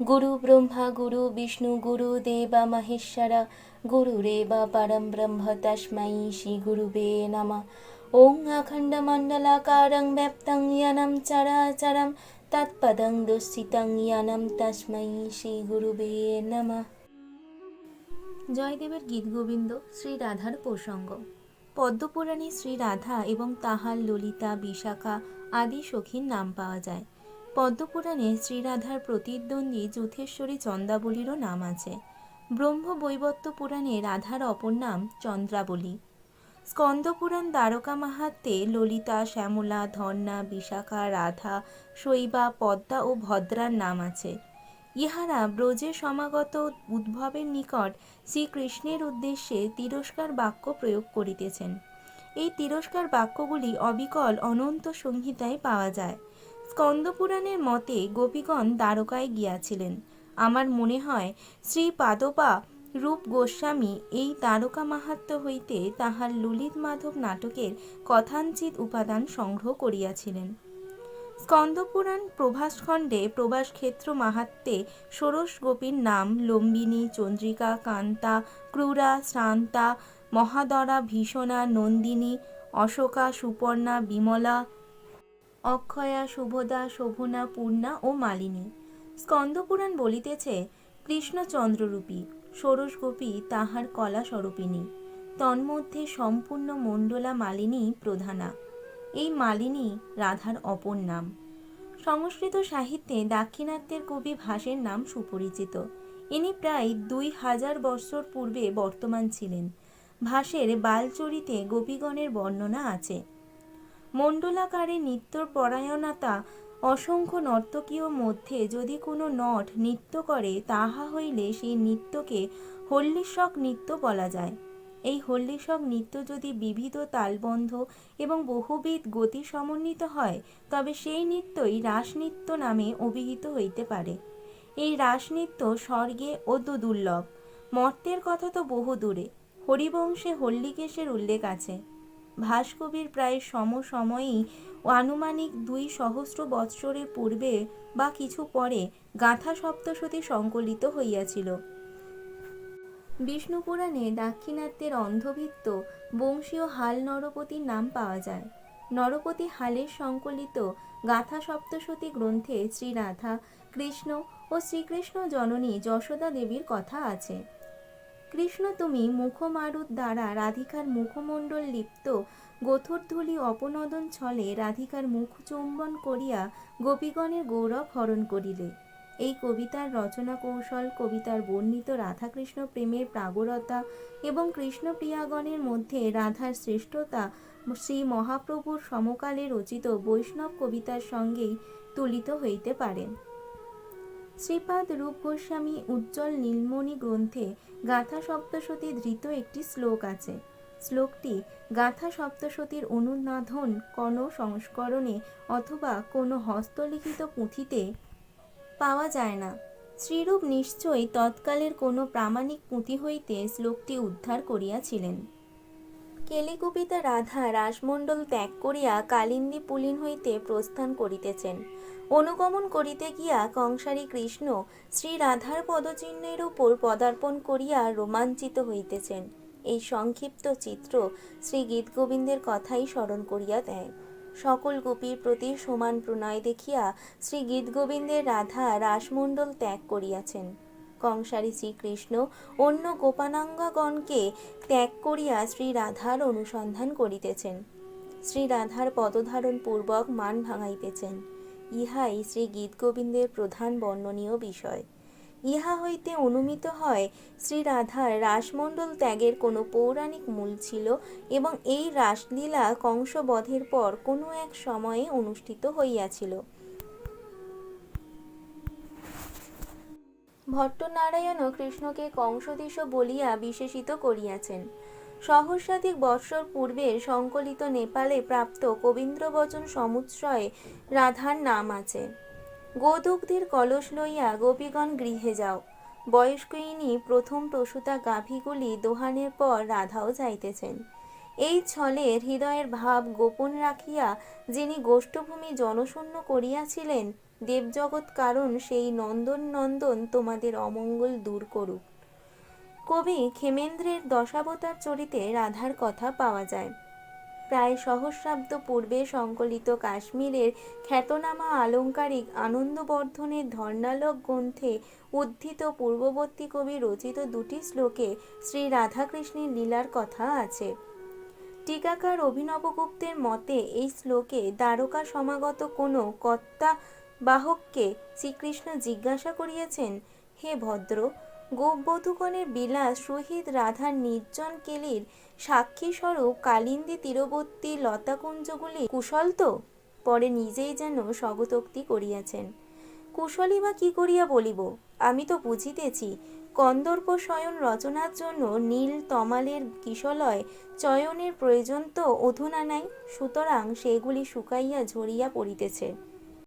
গুরু ব্রহ্মা, গুরু বিষ্ণু, গুরু দেবা মহেশ্বরা গুরুরেবা পরম ব্রহ্ম তস্मै শ্রী গুরুবে নমঃ। ওং অখণ্ডমণ্ডলাকারং ব্যপ্তং ইয়ানম চরাচরম, তৎপদং দুঃস্থিতং ইয়ানম তস্मै শ্রী গুরুবে নমঃ। জয়দেবের গীতগোবিন্দ শ্রী রাধার প্রসঙ্গ। পদ্মপুরাণে শ্রী রাধা এবং তাহার ললিতা, বিশাখা আদি সখীর নাম পাওয়া যায়। পদ্মপুরাণে শ্রীরাধার প্রতিদ্বন্দ্বী যুথেশ্বরী চন্দ্রাবলীরও নাম আছে। ব্রহ্ম বৈবত্য পুরাণে রাধার অপর নাম চন্দ্রাবলী। স্কন্দপুরাণ দ্বারকা মাহাত্মে ললিতা, শ্যামলা, ধর্ণা, বিশাখা, রাধা, শৈবা, পদ্মা ও ভদ্রার নাম আছে। ইহারা ব্রজে সমাগত উদ্ভবের নিকট শ্রীকৃষ্ণের উদ্দেশ্যে তিরস্কার বাক্য প্রয়োগ করিতেছেন। এই তিরস্কার বাক্যগুলি অবিকল অনন্ত সংহিতায় পাওয়া যায়। স্কন্দপুরাণের মতে গোপীগণ দ্বারকায় গিয়াছিলেন। আমার মনে হয় শ্রী পাদপা রূপ গোস্বামী এই তারকা মাহাত্ম্য হইতে তাহার ললিত মাধব নাটকের কথাঞ্চিত উপাদান সংগ্রহ করিয়াছিলেন। স্কন্দপুরাণ প্রভাসখণ্ডে প্রভাসক্ষেত্র মাহাত্মে ষোড়শ গোপীর নাম লম্বিনী, চন্দ্রিকা, কান্তা, ক্রূরা, শ্রান্তা, মহাদরা, ভীষণা, নন্দিনী, অশোকা, সুপর্ণা, বিমলা অক্ষয়া, শুভদা, শোভনা, পূর্ণা ও মালিনী। স্কন্দপুরাণ বলিতেছে, কৃষ্ণচন্দ্ররূপী, ষোড়শ গোপী তাহার কলা স্বরূপিণী। তন্মধ্যে সম্পূর্ণ মণ্ডলা মালিনী প্রধানা। এই মালিনী রাধার অপর নাম। সংস্কৃত সাহিত্যে দাক্ষিণাত্যের কবি ভাসের নাম সুপরিচিত। ইনি প্রায় দুই হাজার বৎসর পূর্বে বর্তমান ছিলেন। ভাসের বালচরিতে গোপীগণের বর্ণনা আছে। মণ্ডলাকারে নৃত্যর পরায়ণতা অসংখ্য নর্তকীয় মধ্যে যদি কোনো নট নৃত্য করে, তাহা হইলে সেই নৃত্যকে হল্লিশক নৃত্য বলা যায়। এই হল্লিশক নৃত্য যদি বিবিধ তালবন্ধ এবং বহুবিধ গতি সমন্বিত হয়, তবে সেই নৃত্যই রাসনৃত্য নামে অভিহিত হইতে পারে। এই রাসনৃত্য স্বর্গে অদ্য দুর্লভ। মর্তের কথা তো বহু দূরে হরিবংশে হল্লিকেশের উল্লেখ আছে। ভাস্কবির প্রায় সমসময়েই আনুমানিক দুই সহস্র বৎসরের পূর্বে বা কিছু পরে গাথা সপ্তশতী সংকলিত হইয়াছিল। বিষ্ণু পুরাণে দাক্ষিণাত্যের অন্ধভিত্ত বংশীয় হাল নরপতির নাম পাওয়া যায়। নরপতি হালের সংকলিত গাথা সপ্তশতী গ্রন্থে শ্রীরাধা, কৃষ্ণ ও শ্রীকৃষ্ণ জননী যশোদা দেবীর কথা আছে। কৃষ্ণ তুমি মুখমারুত দ্বারা রাধিকার মুখমণ্ডল লিপ্ত, গোথরধূলি অপনদন ছলে রাধিকার মুখ চুম্বন করিয়া গোপীগণের গৌরব হরণ করিলে। এই কবিতার রচনা কৌশল, কবিতার বর্ণিত রাধাকৃষ্ণ প্রেমের প্রাগরতা এবং কৃষ্ণপ্রিয়াগণের মধ্যে রাধার শ্রেষ্ঠতা শ্রী মহাপ্রভুর সমকালে রচিত বৈষ্ণব কবিতার সঙ্গেই তুলিত হইতে পারে। শ্রীপাদ রূপ গোস্বামী উজ্জ্বল নীলমণি গ্রন্থে গাথা সপ্তশতী ধৃত একটি শ্লোক আছে। শ্লোকটি গাথা সপ্তশতীর অনুনাধন কোনো সংস্করণে অথবা কোনো হস্তলিখিত পুঁথিতে পাওয়া যায় না। শ্রীরূপ নিশ্চয়ই তৎকালের কোনো প্রামাণিক পুঁথি হইতে শ্লোকটি উদ্ধার করিয়াছিলেন। কেলিকুপিতা রাধা রাসমণ্ডল ত্যাগ করিয়া কালিন্দী পুলিন হইতে প্রস্থান করিতেছেন। অনুগমন করিতে গিয়া কংসারী কৃষ্ণ শ্রী রাধার পদচিহ্নের উপর পদার্পণ করিয়া রোমাঞ্চিত হইতেছেন। এই সংক্ষিপ্ত চিত্র শ্রী গীতগোবিন্দের কথাই স্মরণ করিয়া দেয়। সকল গোপীর প্রতি সমান প্রণয় দেখিয়া শ্রী গীতগোবিন্দের রাধা রাসমণ্ডল ত্যাগ করিয়াছেন। কংসারী শ্রীকৃষ্ণ অন্য গোপানাঙ্গগণকে ত্যাগ করিয়া শ্রী রাধার অনুসন্ধান করিতেছেন। শ্রী রাধার পদধারণ পূর্বক মান ভাঙাইতেছেন। ইহাই শ্রী গীতগোবিন্দের প্রধান বর্ণনীয় বিষয়। ইহা হইতে অনুমিত হয় শ্রী রাধার রাসমণ্ডল ত্যাগের কোনো পৌরাণিক মূল ছিল এবং এই রাসলীলা কংসবধের পর কোনো এক সময়ে অনুষ্ঠিত হইয়াছিল। ভট্টনারায়ণও কৃষ্ণকে কংসদেশ বলিয়া বিশেষিত করিয়াছেন। সহস্রাধিক বৎসর পূর্বে সংকলিত নেপালে প্রাপ্ত কবীন্দ্রবচন সমুচ্ছয়ে রাধার নাম আছে। গোদুগ্ধির কলস লইয়া গোপীগণ গৃহে যাও। বয়স্কইনী প্রথম প্রসূতা গাভীগুলি দোহানের পর রাধাও যাইতেছেন। এই ছলে হৃদয়ের ভাব গোপন রাখিয়া যিনি গোষ্ঠভূমি জনশূন্য করিয়াছিলেন দেবজগৎ কারণ সেই নন্দন নন্দন তোমাদের অমঙ্গল দূর করুক। কবি ক্ষেমেন্দ্রের দশাবতার চরিতে রাধার কথা পাওয়া যায়। প্রায় সহস্রাব্দ পূর্বে সংকলিত কাশ্মীরের খ্যাতনামা আলংকারিক আনন্দবর্ধনের ধর্ণালোক গ্রন্থে উদ্ধৃত পূর্ববর্তী কবি রচিত দুটি শ্লোকে শ্রী রাধাকৃষ্ণের লীলার কথা আছে। টিকাকার অভিনবগুপ্তের মতে এই শ্লোকে দ্বারকা সমাগত কোনো কর্তা বাহককে শ্রীকৃষ্ণ জিজ্ঞাসা করিয়াছেন, হে ভদ্র, গোপবধূগণের বিলাস সহিত রাধার নির্জন কেলির সাক্ষীস্বরূপ কালিন্দী তীরবর্তী লতাকুঞ্জগুলি কুশল তো? পরে নিজেই যেন স্বগতোক্তি করিয়াছেন। কুশলী বা কি করিয়া বলিব? আমি তো বুঝিতেছি, কন্দর্প শয়ন রচনার জন্য নীল তমালের কিশলয় চয়নের প্রয়োজন তো অধুনা নাই, সুতরাং সেগুলি শুকাইয়া ঝরিয়া পড়িতেছে।